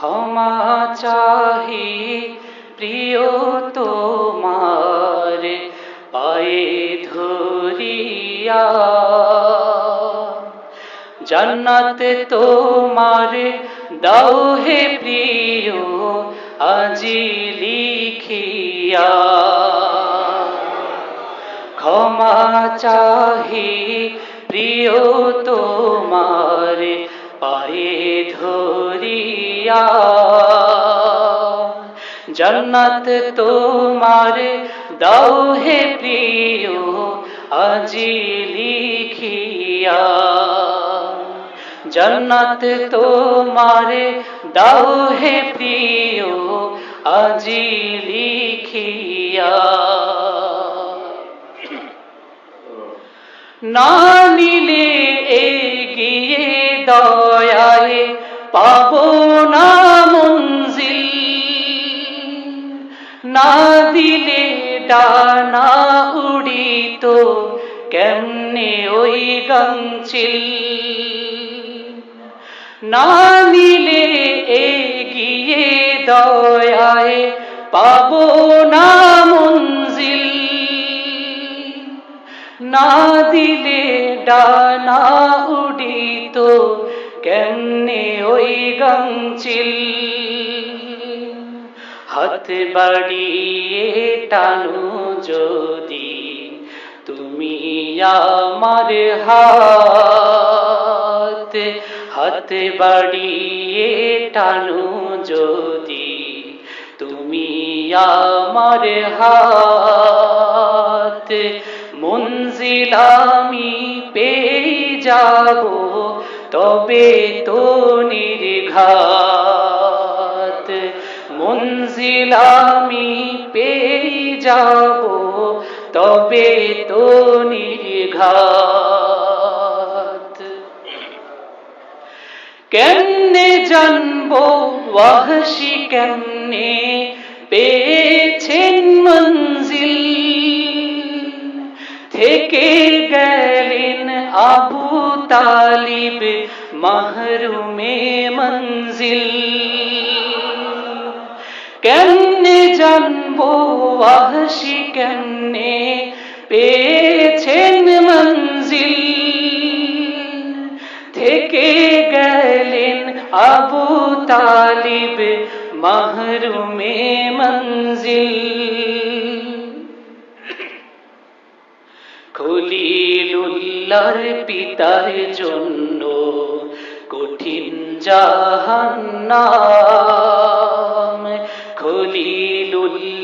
ক্ষমা চাহি, প্রিয় তোমার পায়ে ধরিয়া। জান্নাত তোমার দাও হে প্রিয়, আজি লিখিয়া। ক্ষমা চাহি, প্রিয় তোমার পায়ে ধরিয়া জন্নত তোমার দাও হে প্রিয়, আজি লিখিয়া। জন্নত তোমার দাও হে প্রিয়, আজি লিখিয়া। না নিলে এগিয়ে দয়ায় পাবো না দিলে ডানা উড়িত, কেমনে ওই গঞ্চিল না নিলে এগিয়ে দয়ায় পাবো না মঞ্জিল। না দিলে ডানা উডিত, কেমনে ওই গঞ্চিল হাত বাড়িয়ে টানো যদি তুমি আমার হাত। হাত বাড়িয়ে টানো যদি তুমি আমার হাত। মঞ্জিল আমি পেয়ে যাব, তবে তো নির্ঘাত। মঞ্জিল আমি পেয়ে যাব, তবে তো নির্ঘাত। কেমনে জানব ওয়াহশি কেমনে পেয়েছেন মঞ্জিল থেকে গেলেন আবু তালিব মাহরুমে মঞ্জিল কেমনে জানব ওয়াহশি কেমনে? পেয়েছেন মঞ্জিল থেকে গেলেন আবু তালিব মাহরুমে মঞ্জিল। খলিলুল্লার পিতার জন্য কঠিন জাহান্নাম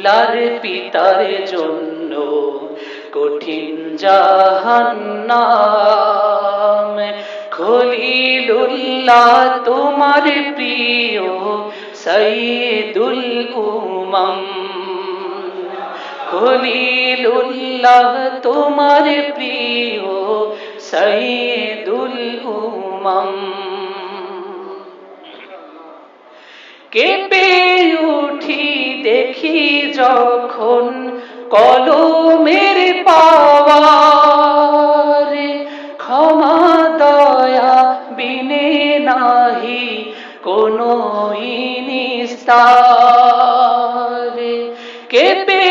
খলিলুল্লার পিতার জন্য কঠিন জাহান্নাম। খলিলুল্লাহ তোমার প্রিয় সৈয়দুল উমম। খলিলুল্লাহ তোমার প্রিয় সৈয়দুল উমম। কেঁপে দেখি যখন কলমের পাওয়ার ক্ষমা, দয়া, বিনে নাহি, কোনো ইনিস্তার কেঁপে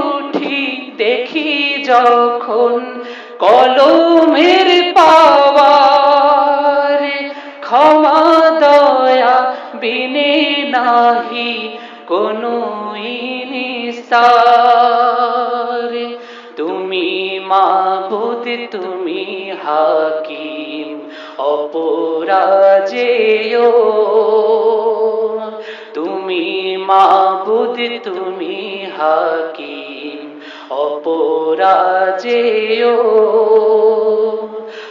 উঠি, দেখি যখন কলমের পাওয়ার ক্ষমা, দয়া, বিনে নাহি ইনিস্তার তুমি মাবুদ, তুমি হাকিম, অপরাজেয়। তুমি মাবুদ, তুমি হাকিম, অপরাজেয়।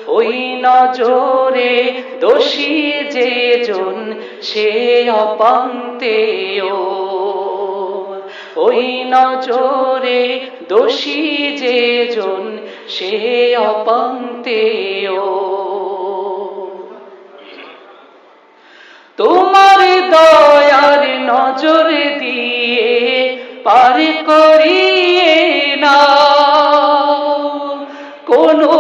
ওই নজরে দোষী যে জন, সে অপান্তেয়। ওই নজরে দোষী যে জন, সে অপান্তেয় তোমার দয়ার নজর দিয়ে পার করিয়ে না কোনো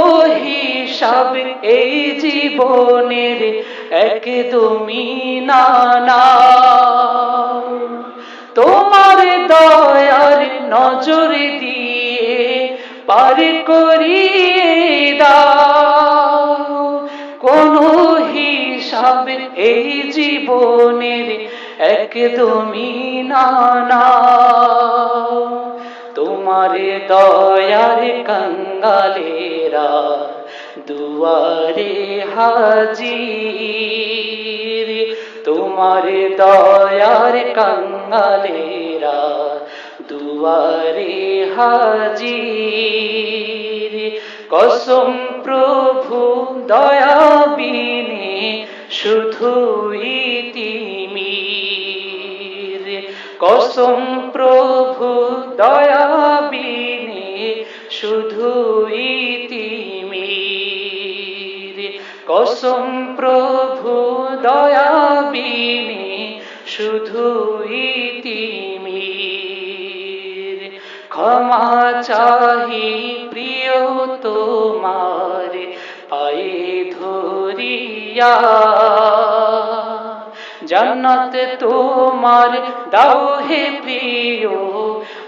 হিসাব এই জীবনের একদমই না। তোমার দয়ার নজর দিয়ে পার করি দাও। কোন হিসাব এই জীবনের একদমই না তোমার দয়ার কঙ্গালেরা দুয়ারে হাজির। তোমার দয়ার কঙ্গালেরা দুয়ারে হাজির। কসম প্রভু দয়াবিনে শুধুই তিমির। কসম প্রভু দয়াবিনে শুধুই তিমির। কসম শুধুই তিমির ক্ষমা চাহি প্রিয় তোমার, পায়ে ধরিয়া। জান্নাত তোমার দাও হে প্রিয়,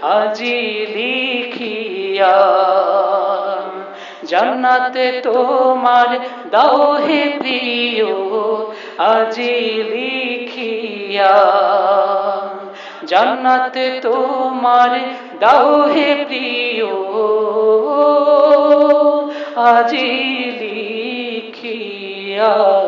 আজি লিখিয়া। জান্নাত তোমার দাও হে প্রিয়, আজি লিখিয়া জান্নাত তোমার দাও হে প্রিয়। আজি লিখিয়া